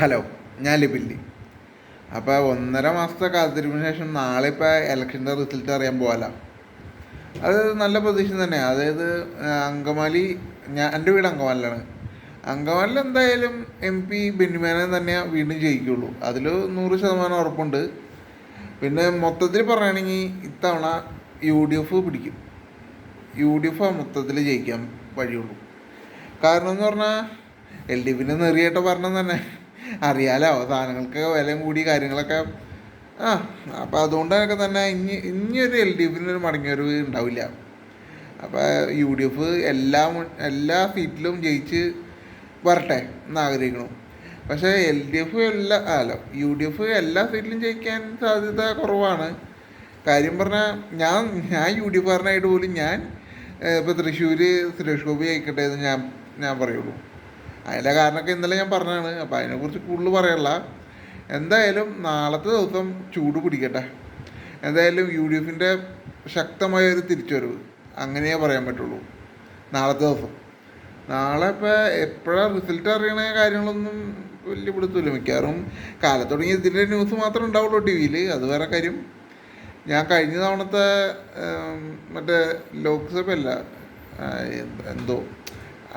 Hello ഞാൻ ലിബില്ലി അപ്പോൾ ഒന്നര മാസത്തെ കാത്തിരിപ്പിന് ശേഷം നാളെ ഇപ്പോൾ ഇലക്ഷന്റെ റിസൾട്ട് അറിയാൻ പോകാല അത് നല്ല പ്രതീക്ഷ തന്നെയാണ് അതായത് അങ്കമാലി ഞാൻ എന്റെ വീട് അങ്കമാലിലാണ്. അങ്കമാലിൽ എന്തായാലും എം പി ബെന്നിമാനെ തന്നെ വീണ്ടും ജയിക്കുള്ളൂ. അതിൽ നൂറ് ശതമാനം ഉറപ്പുണ്ട്. പിന്നെ മൊത്തത്തിൽ പറയുകയാണെങ്കിൽ ഇത്തവണ യു ഡി എഫ് പിടിക്കും. യു ഡി എഫ് മൊത്തത്തിൽ ജയിക്കാൻ വഴിയുള്ളൂ. കാരണം എന്ന് പറഞ്ഞാൽ എൽ ഡി എഫിന്റെ നെറിയായിട്ട് പറഞ്ഞത് തന്നെ. അറിയാലോ സാധനങ്ങൾക്ക് വില കൂടി കാര്യങ്ങളൊക്കെ. ആ അപ്പം അതുകൊണ്ടൊക്കെ തന്നെ ഇനി ഇനിയൊരു എൽ ഡി എഫിനൊരു മടങ്ങിയൊരു ഉണ്ടാവില്ല. അപ്പോൾ യു ഡി എഫ് എല്ലാ എല്ലാ സീറ്റിലും ജയിച്ച് വരട്ടെ എന്ന് ആഗ്രഹിക്കണം പക്ഷേ എൽ ഡി എഫ് എല്ലാ അല്ല യു ഡി എഫ് എല്ലാ സീറ്റിലും ജയിക്കാൻ സാധ്യത കുറവാണ്. കാര്യം പറഞ്ഞാൽ ഞാൻ ഞാൻ യു ഡി എഫുകാരനായിട്ട് പോലും ഞാൻ ഇപ്പോൾ തൃശ്ശൂർ സുരേഷ് ഗോപി ജയിക്കട്ടെ എന്ന് ഞാൻ ഞാൻ പറയുള്ളൂ. അതിന്റെ കാരണമൊക്കെ ഇന്നലെ ഞാൻ പറഞ്ഞതാണ്. അപ്പോൾ അതിനെക്കുറിച്ച് കൂടുതൽ പറയല്ല എന്തായാലും നാളത്തെ ദിവസം ചൂട് പിടിക്കട്ടെ. എന്തായാലും യു ഡി എഫിന്റെ ശക്തമായ ഒരു തിരിച്ചുവരവ് അങ്ങനെയേ പറയാൻ പറ്റുള്ളൂ. നാളത്തെ ദിവസം. നാളെ ഇപ്പോൾ എപ്പോഴാണ് റിസൾട്ട് അറിയണ കാര്യങ്ങളൊന്നും വലിയ പിടുത്തമില്ല. മിക്കവാറും കാലത്തുടങ്ങി ഇതിന്റെ ന്യൂസ് മാത്രമേ ഉണ്ടാവുള്ളൂ ടി വിയിൽ അത് വേറെ കാര്യം. ഞാൻ കഴിഞ്ഞ തവണത്തെ മറ്റേ ലോക്സഭ അല്ല എന്തോ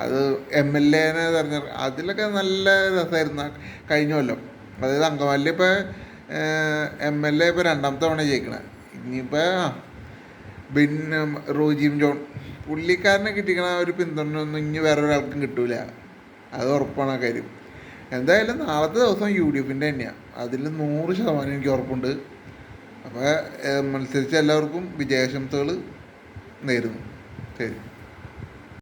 അത് എം എൽ എനെ തെരഞ്ഞെ അതിലൊക്കെ നല്ല രസമായിരുന്നു കഴിഞ്ഞ കൊല്ലം. അതായത് അങ്കമാലിയിൽ ഇപ്പോൾ എം എൽ എ ഇപ്പോൾ രണ്ടാമത്തെ തവണ ജയിക്കണേ. ഇനിയിപ്പോൾ പിന്നെ റോജിം ജോൺ. പുള്ളിക്കാരനെ കിട്ടിക്കണ ഒരു പിന്തുണയൊന്നും ഇനി വേറെ ഒരാൾക്കും കിട്ടൂല. അത് ഉറപ്പാണ് ആ കാര്യം. എന്തായാലും നാളത്തെ ദിവസം യു ഡി എഫിന്റെ തന്നെയാണ് അതിൽ നൂറ് ശതമാനം എനിക്ക് ഉറപ്പുണ്ട്. അപ്പോൾ മത്സരിച്ച എല്ലാവർക്കും വിജയാശംസകൾ നേരുന്നു. ശരി.